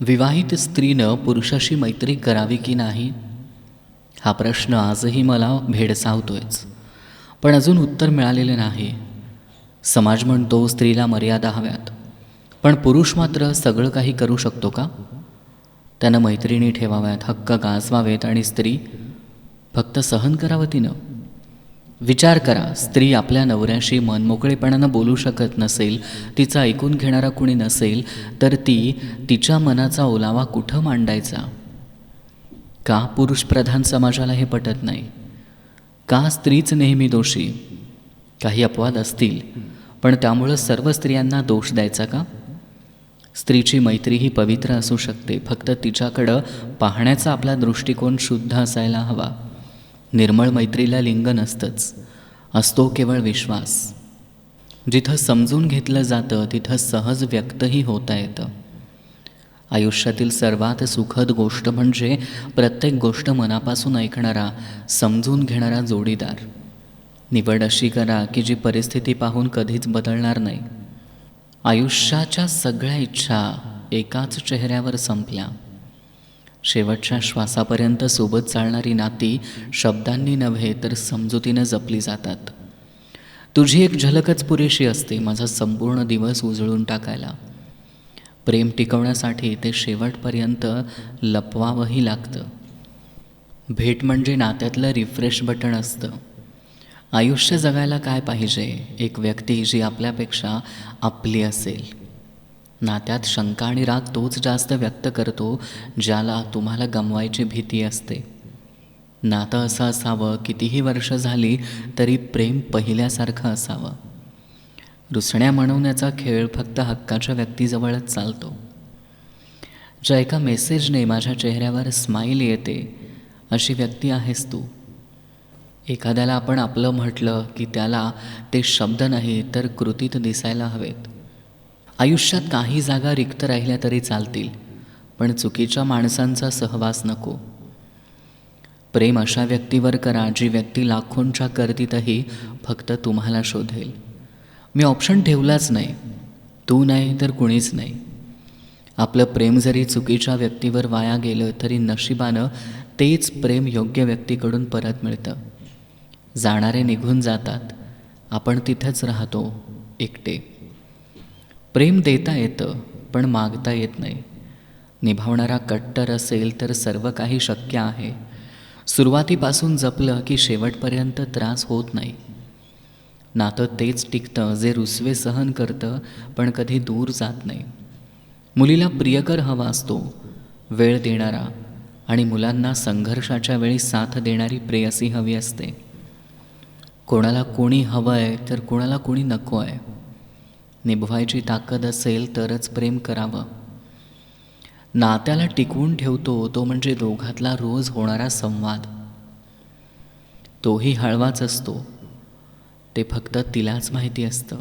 विवाहित स्त्रीनं पुरुषाशी मैत्री करावी की नाही? हा प्रश्न आजही मला भेडसावतोयच. पण अजून उत्तर मिळालेले नाही. समाज म्हणतो स्त्रीला मर्यादा हव्यात. पण पुरुष मात्र सगळं काही करू शकतो का? त्यानं मैत्रिणी ठेवाव्यात हक्क गाजवावेत आणि स्त्री फक्त सहन करावं तिनं? विचार करा स्त्री आपल्या नवऱ्याशी मनमोकळेपणानं बोलू शकत नसेल तिचा ऐकून घेणारा कुणी नसेल तर ती तिच्या मनाचा ओलावा कुठं मांडायचा? का पुरुषप्रधान समाजाला हे पटत नाही? का स्त्रीच नेहमी दोषी? काही अपवाद असतील पण त्यामुळं सर्व स्त्रियांना दोष द्यायचा का? स्त्रीची मैत्री ही पवित्र असू शकते फक्त तिच्याकडं पाहण्याचा आपला दृष्टिकोन शुद्ध असायला हवा. निर्मळ मैत्रीला लिंग नसतंच असतो केवळ विश्वास. जिथं समजून घेतलं जातं तिथं सहज व्यक्तही होता येतं. आयुष्यातील सर्वात सुखद गोष्ट म्हणजे प्रत्येक गोष्ट मनापासून ऐकणारा समजून घेणारा जोडीदार. निवड अशी करा की जी परिस्थिती पाहून कधीच बदलणार नाही. आयुष्याच्या सगळ्या इच्छा एकाच चेहऱ्यावर संपल्या. शेवटच्या श्वासापर्यंत सोबत चालणारी नाती शब्दांनी नव्हे तर समजुतीनं जपली जातात. तुझी एक झलकच पुरेशी असते माझा संपूर्ण दिवस उजळून टाकायला. प्रेम टिकवण्यासाठी ते शेवटपर्यंत लपवावंही लागतं. भेट म्हणजे नात्यातलं रिफ्रेश बटन असतं. आयुष्य जगायला काय पाहिजे? एक व्यक्ती जी आपल्यापेक्षा आपली असेल. नात्यात शंका आणि राग तोच जास्त व्यक्त करतो ज्याला तुम्हाला गमवायची भीती असते. नातं असं असावं कितीही वर्ष झाली तरी प्रेम पहिल्यासारखं असावं. रुसण्या म्हणवण्याचा खेळ फक्त हक्काच्या व्यक्तीजवळच चालतो. ज्या एका मेसेजने माझ्या चेहऱ्यावर स्माईल येते अशी व्यक्ती आहेस तू. एखाद्याला आपण आपलं म्हटलं की त्याला ते शब्द नाही तर कृतीत दिसायला हवेत. आयुष्यात काही जागा रिक्त राहिल्या तरी चालतील पण चुकीच्या माणसांचा सहवास नको. प्रेम अशा व्यक्तीवर करा जी व्यक्ती लाखोंच्या गर्दीतही फक्त तुम्हाला शोधेल. मी ऑप्शन ठेवलाच नाही. तू नाही तर कुणीच नाही. आपलं प्रेम जरी चुकीच्या व्यक्तीवर वाया गेलं तरी नशिबानं तेच प्रेम योग्य व्यक्तीकडून परत मिळतं. जाणारे निघून जातात. आपण तिथेच राहतो एकटे. प्रेम देता येतं पण मागता येत नाही. निभावणारा कट्टर असेल तर सर्व काही शक्य आहे. सुरुवातीपासून जपलं की शेवटपर्यंत त्रास होत नाही. नातं तेच टिकतं जे रुसवे सहन करतं पण कधी दूर जात नाही. मुलीला प्रियकर हवा असतो वेळ देणारा आणि मुलांना संघर्षाच्या वेळी साथ देणारी प्रेयसी हवी असते. कोणाला कोणी हवं आहे तर कोणाला कोणी नको आहे. निभवायची ताकद असेल तरच प्रेम करावं. नात्याला टिकवून ठेवतो तो म्हणजे दोघातला रोज होणारा संवाद. तोही हळवाच असतो. ते फक्त तिलाच माहिती असतं.